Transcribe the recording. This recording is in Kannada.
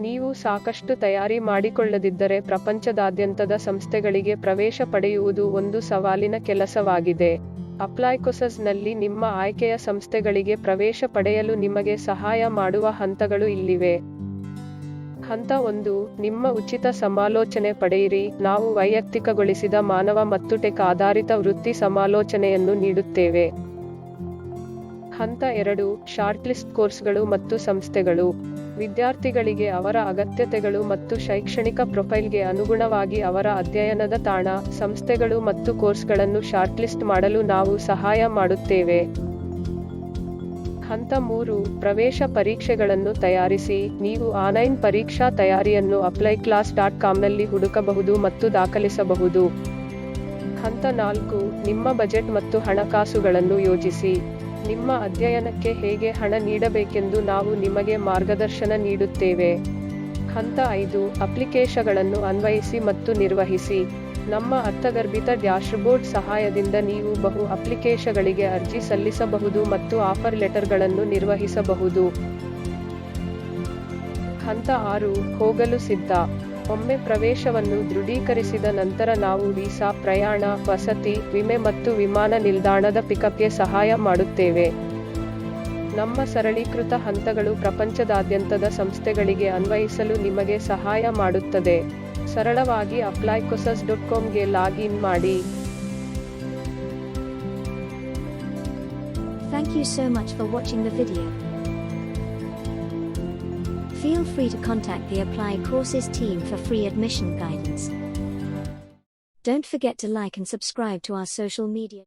ನೀವು ಸಾಕಷ್ಟು ತಯಾರಿ ಮಾಡಿಕೊಳ್ಳದಿದ್ದರೆ ಪ್ರಪಂಚದಾದ್ಯಂತದ ಸಂಸ್ಥೆಗಳಿಗೆ ಪ್ರವೇಶ ಪಡೆಯುವುದು ಒಂದು ಸವಾಲಿನ ಕೆಲಸವಾಗಿದೆ. ಅಪ್ಲೈಕೊಸಸ್ನಲ್ಲಿ ನಿಮ್ಮ ಆಯ್ಕೆಯ ಸಂಸ್ಥೆಗಳಿಗೆ ಪ್ರವೇಶ ಪಡೆಯಲು ನಿಮಗೆ ಸಹಾಯ ಮಾಡುವ ಹಂತಗಳು ಇಲ್ಲಿವೆ. ಹಂತ ಒಂದು, ನಿಮ್ಮ ಉಚಿತ ಸಮಾಲೋಚನೆ ಪಡೆಯಿರಿ. ನಾವು ವೈಯಕ್ತಿಕಗೊಳಿಸಿದ ಮಾನವ ಮತ್ತು ಟೆಕ್ ಆಧಾರಿತ ವೃತ್ತಿ ಸಮಾಲೋಚನೆಯನ್ನು ನೀಡುತ್ತೇವೆ. ಹಂತ ಎರಡು, ಶಾರ್ಟ್ಲಿಸ್ಟ್ ಕೋರ್ಸ್ಗಳು ಮತ್ತು ಸಂಸ್ಥೆಗಳು. ವಿದ್ಯಾರ್ಥಿಗಳಿಗೆ ಅವರ ಅಗತ್ಯತೆಗಳು ಮತ್ತು ಶೈಕ್ಷಣಿಕ ಪ್ರೊಫೈಲ್ಗೆ ಅನುಗುಣವಾಗಿ ಅವರ ಅಧ್ಯಯನದ ತಾಣ, ಸಂಸ್ಥೆಗಳು ಮತ್ತು ಕೋರ್ಸ್ಗಳನ್ನು ಶಾರ್ಟ್ಲಿಸ್ಟ್ ಮಾಡಲು ನಾವು ಸಹಾಯ ಮಾಡುತ್ತೇವೆ. ಹಂತ ಮೂರು, ಪ್ರವೇಶ ಪರೀಕ್ಷೆಗಳನ್ನು ತಯಾರಿಸಿ, ನೀವು ಆನ್ಲೈನ್ ಪರೀಕ್ಷಾ ತಯಾರಿಯನ್ನು ಅಪ್ಲೈ ಕ್ಲಾಸ್ ಡಾಟ್ ಕಾಮ್ನಲ್ಲಿ ಹುಡುಕಬಹುದು ಮತ್ತು ದಾಖಲಿಸಬಹುದು. ಹಂತ ನಾಲ್ಕು, ನಿಮ್ಮ ಬಜೆಟ್ ಮತ್ತು ಹಣಕಾಸುಗಳನ್ನು ಯೋಜಿಸಿ. ನಿಮ್ಮ ಅಧ್ಯಯನಕ್ಕೆ ಹೇಗೆ ಹಣ ನೀಡಬೇಕೆಂದು ನಾವು ನಿಮಗೆ ಮಾರ್ಗದರ್ಶನ ನೀಡುತ್ತೇವೆ. ಹಂತ ಐದು, ಅಪ್ಲಿಕೇಶಗಳನ್ನು ಅನ್ವಯಿಸಿ ಮತ್ತು ನಿರ್ವಹಿಸಿ. ನಮ್ಮ ಅರ್ಥಗರ್ಭಿತ ಡ್ಯಾಶ್ಬೋರ್ಡ್ ಸಹಾಯದಿಂದ ನೀವು ಬಹು ಅಪ್ಲಿಕೇಶಗಳಿಗೆ ಅರ್ಜಿ ಸಲ್ಲಿಸಬಹುದು ಮತ್ತು ಆಫರ್ ಲೆಟರ್ಗಳನ್ನು ನಿರ್ವಹಿಸಬಹುದು. ಹಂತ ಆರು, ಹೋಗಲು ಸಿದ್ಧ. ಒಮ್ಮೆ ಪ್ರವೇಶವನ್ನು ದೃಢೀಕರಿಸಿದ ನಂತರ ನಾವು ವೀಸಾ, ಪ್ರಯಾಣ, ವಸತಿ, ವಿಮೆ ಮತ್ತು ವಿಮಾನ ನಿಲ್ದಾಣದ ಪಿಕಪ್ಗೆ ಸಹಾಯ ಮಾಡುತ್ತೇವೆ. ನಮ್ಮ ಸರಳೀಕೃತ ಹಂತಗಳು ಪ್ರಪಂಚದಾದ್ಯಂತದ ಸಂಸ್ಥೆಗಳಿಗೆ ಅನ್ವಯಿಸಲು ನಿಮಗೆ ಸಹಾಯ ಮಾಡುತ್ತದೆ. ಸರಳವಾಗಿ ಅಪ್ಲೈಕೊಸಸ್ ಡಾಟ್ ಕಾಮ್ಗೆ ಲಾಗಿನ್ ಮಾಡಿ. Thank you so much for watching the video. Feel free to contact the Apply Courses team for free admission guidance. Don't forget to like and subscribe to our social media.